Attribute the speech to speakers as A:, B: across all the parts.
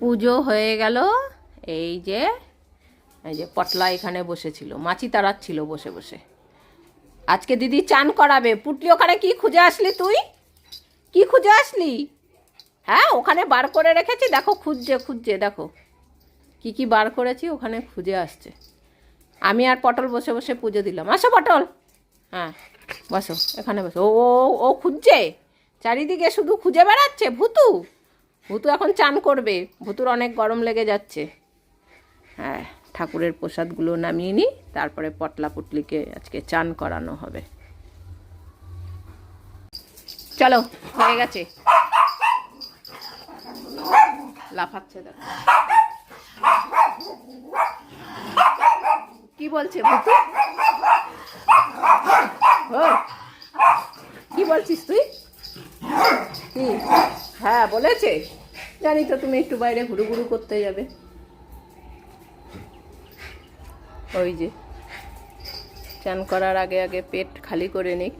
A: পুজো হয়ে গেল। এই যে এই যে পটলা এখানে বসেছিল, মাছি তাড়াচ্ছিল বসে বসে। আজকে দিদি চান করাবে। পুটলি, ওখানে কি খুঁজে আসলি তুই? কি খুঁজে আসলি? হ্যাঁ ওখানে বার করে রেখেছি। দেখো, খুঁজছে খুঁজছে, দেখো। কি কি বার করেছি, ওখানে খুঁজে আসছে। আমি আর পটল বসে বসে পুজো দিলাম। আসো পটল। হ্যাঁ বসো, এখানে বসো। ও ও ও খুঁজছে? চারিদিকে শুধু খুঁজে বেড়াচ্ছে, ভুতু? ভুতু এখন চান করবে। ভুতুর অনেক গরম লেগে যাচ্ছে। হ্যাঁ ঠাকুরের প্রসাদগুলো নামিয়ে নিই, তারপরে পটলা পুটলিকে আজকে চান করানো হবে। চলো, হয়ে গেছে। লাফাচ্ছে কি বলছে ভুতু? কি বলছিস তুই? কি? হ্যাঁ বলেছে জানি তো তুমি একটু বাইরে ঘুরু করতে যাবে। ওই যে, চান করার আগে আগে পেট খালি করে নিক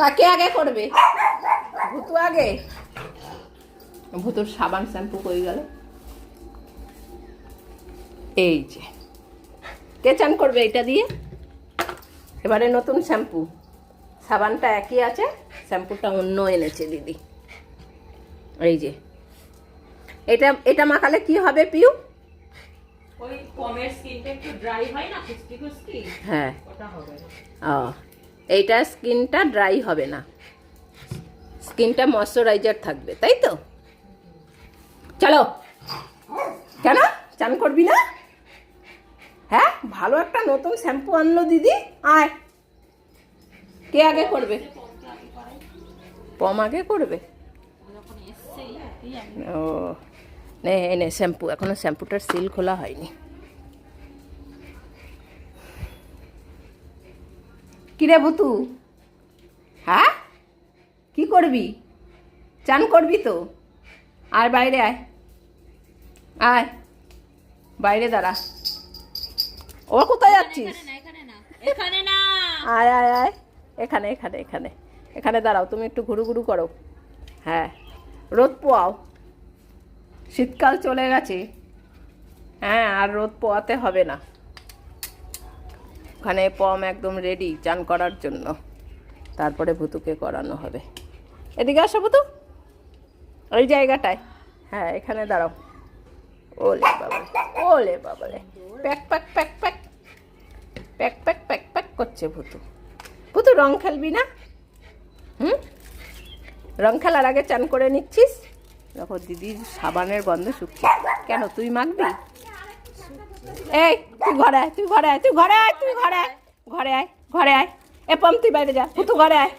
A: কাকে আগে করবে? ভুতু আগে? ভুতুর সাবান শ্যাম্পু হয়ে গেল? এই যে। কে চান করবে এটা দিয়ে? এবারে নতুন শ্যাম্পু। সাবানটা একই আছে শ্যাম্পুটা অন্য এনেছে দিদি। এই যে। এটা এটা মাখালে কি হবে পিউ?
B: ওই পমের স্কিনটা একটু ড্রাই হয় না খুশকি খুশকি?
A: হ্যাঁ।
B: ওটা হবে
A: ও এইটা স্কিনটা ড্রাই হবে না। স্কিনটা ময়শ্চারাইজার থাকবে তাই তো? চলো। কেন? চান করবি না? হ্যাঁ ভালো একটা নতুন শ্যাম্পু আনলো দিদি। আয়। কে আগে করবে? পম আগে করবে? ও, নে নে, শ্যাম্পু। এখনও শ্যাম্পুটার সিল খোলা হয়নি। কিরে বুতু হ্যাঁ? কি করবি? চান করবি তো? আর বাইরে আয়। আয়। বাইরে দাঁড়া। ও কোথায় যাচ্ছিস?
B: এখানে না এখানে না।
A: আয় আয় আয়। এখানে এখানে এখানে। এখানে দাঁড়াও তুমি একটু ঘুরু ঘুরু করো। হ্যাঁ। রোদ পোয়াও। শীতকাল চলে গেছে। হ্যাঁ আর রোদ পোয়াতে হবে না। ওখানে পম একদম রেডি চান করার জন্য। তারপরে ভুতুকে করানো হবে। এদিকে আসো ভুতু। ওই জায়গাটায়। হ্যাঁ এখানে দাঁড়াও। ওলে বাবা ওলে বাবালে প্যাক প্যাক প্যাক প্যাক। প্যাক প্যাক প্যাক প্যাক করছে ভুতু। ভুতু রং খেলবি না? হুম? রং খেলার আগে চান করে নিচ্ছিস? দেখো দিদির সাবানের গন্ধ শুকছে। কেন তুই মাখবি? এই তুই ঘরে আয় তুই ঘরে আয় তুই ঘরে আয় তুই ঘরে আয় ঘরে আয় ঘরে আয়। এ পম তুই বাইরে যা ভুতু ঘরে আয়।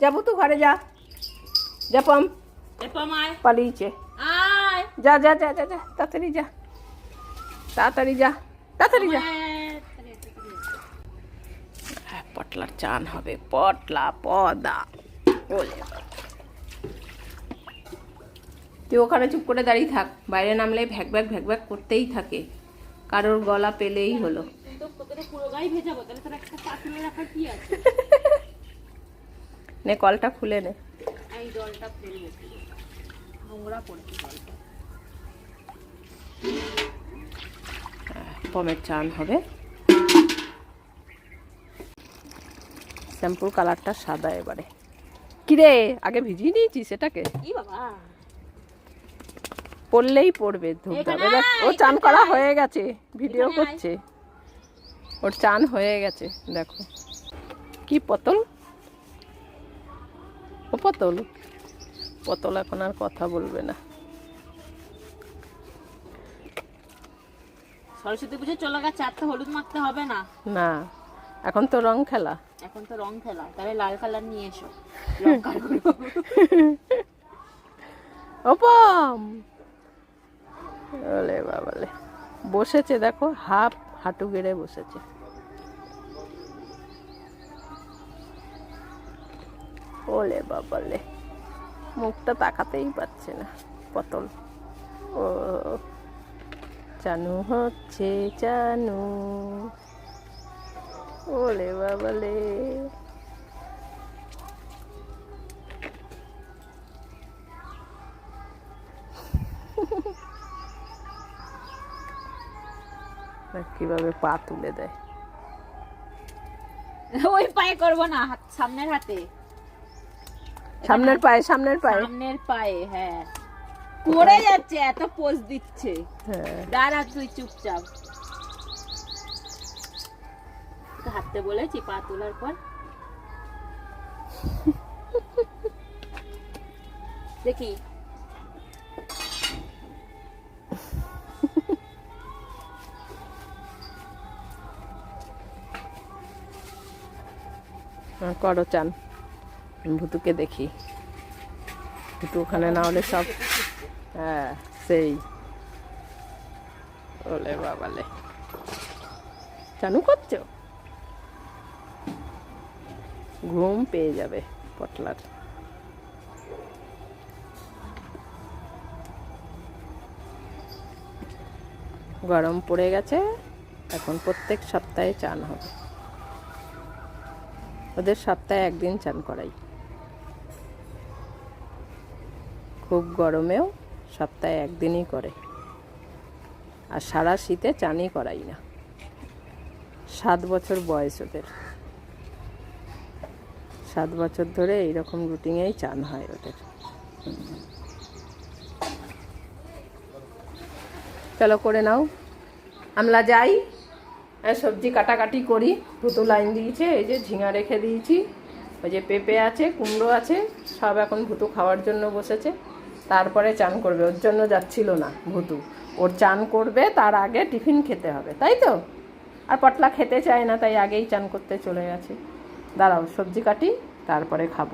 A: যা ভুতু ঘরে যা। যা পম। পালিয়েছে। যা যা যা যা যা তাড়াতাড়ি যা। তাড়াতাড়ি যা তাড়াতাড়ি যা। হ্যাঁ, পটলার চান হবে পটলা পদা। তুই ওখানে চুপ করে দাঁড়িয়ে থাক বাইরে নামলে ভ্যাক ভ্যাক ভ্যাক ভ্যাক করতেই থাকে। কারোর গলা পেলেই হলো। নে কলটা খুলে নে।
B: নোংরা
A: পমের চান হবে। শ্যাম্পুর কালারটা সাদা এবারে। কিরে আগে ভিজিয়ে নিয়েছি সেটাকে? পড়লেই পড়বে ও চান করা হয়ে গেছে ভিডিও করছে। ওর চান হয়ে গেছে দেখো। কি পতল? ও পতল? পতল এখন আর কথা বলবে না।
B: সরস্বতী পুজো চলে গেছে আর তো হলুদ মাখতে হবে না।
A: না এখন তো রং খেলা।
B: এখন তো রং খেলা তাহলে লাল কালার নিয়ে এসো লঙ্কার গুঁড়ো
A: ওপম ওলে বাবালে বসেছে দেখো হাফ হাঁটু গেড়ে বসেছে। ওলে বাবালে মুখটা তাকাতেই পাচ্ছে না পতল ও চানু হচ্ছে চানু। ওলে বাবালে কীভাবে পা তুলে দেয়।
B: ওই পায়ে করব না সামনের হাতে।
A: সামনের পায়ে সামনের পায়ে।
B: সামনের পায়ে হ্যাঁ। করে যাচ্ছে এত পোজ দিচ্ছে।
A: হ্যাঁ।
B: দাঁড়া তুই চুপচাপ। হাঁটতে বলেছি পা তোলার পর। দেখি।
A: হ্যাঁ, করো চান। ভুতুকে দেখি। ভুতু ওখানে না হলে সব হ্যাঁ সেই। ওলে বাবালে। চানু করছ? ঘুম পেয়ে যাবে পটলার। গরম পড়ে গেছে, এখন প্রত্যেক সপ্তাহে চান হবে। ওদের সপ্তাহে একদিন চান করাই। খুব গরমেও সপ্তাহে একদিনই করে। আর সারা শীতে চানই করাই না। সাত বছর বয়স ওদের। সাত বছর ধরে এইরকম রুটিনেই চান হয় ওদের। চলো করে নাও। আমরা যাই। আর সবজি কাটাকাটি করি। ভুতু লাইন দিয়েছে, এই যে ঝিঙা রেখে দিয়েছি। ওই যে পেঁপে আছে, কুমড়ো আছে, সব এখন ভুতু খাওয়ার জন্য বসেছে। তারপরে চান করবে, ওর জন্য যাচ্ছিল না ভুতু। ওর চান করবে, তার আগে টিফিন খেতে হবে, তাই তো? আর পটলা খেতে চায় না, তাই আগেই চান করতে চলে গেছে। দাঁড়াও, সবজি কাটি, তারপরে খাব।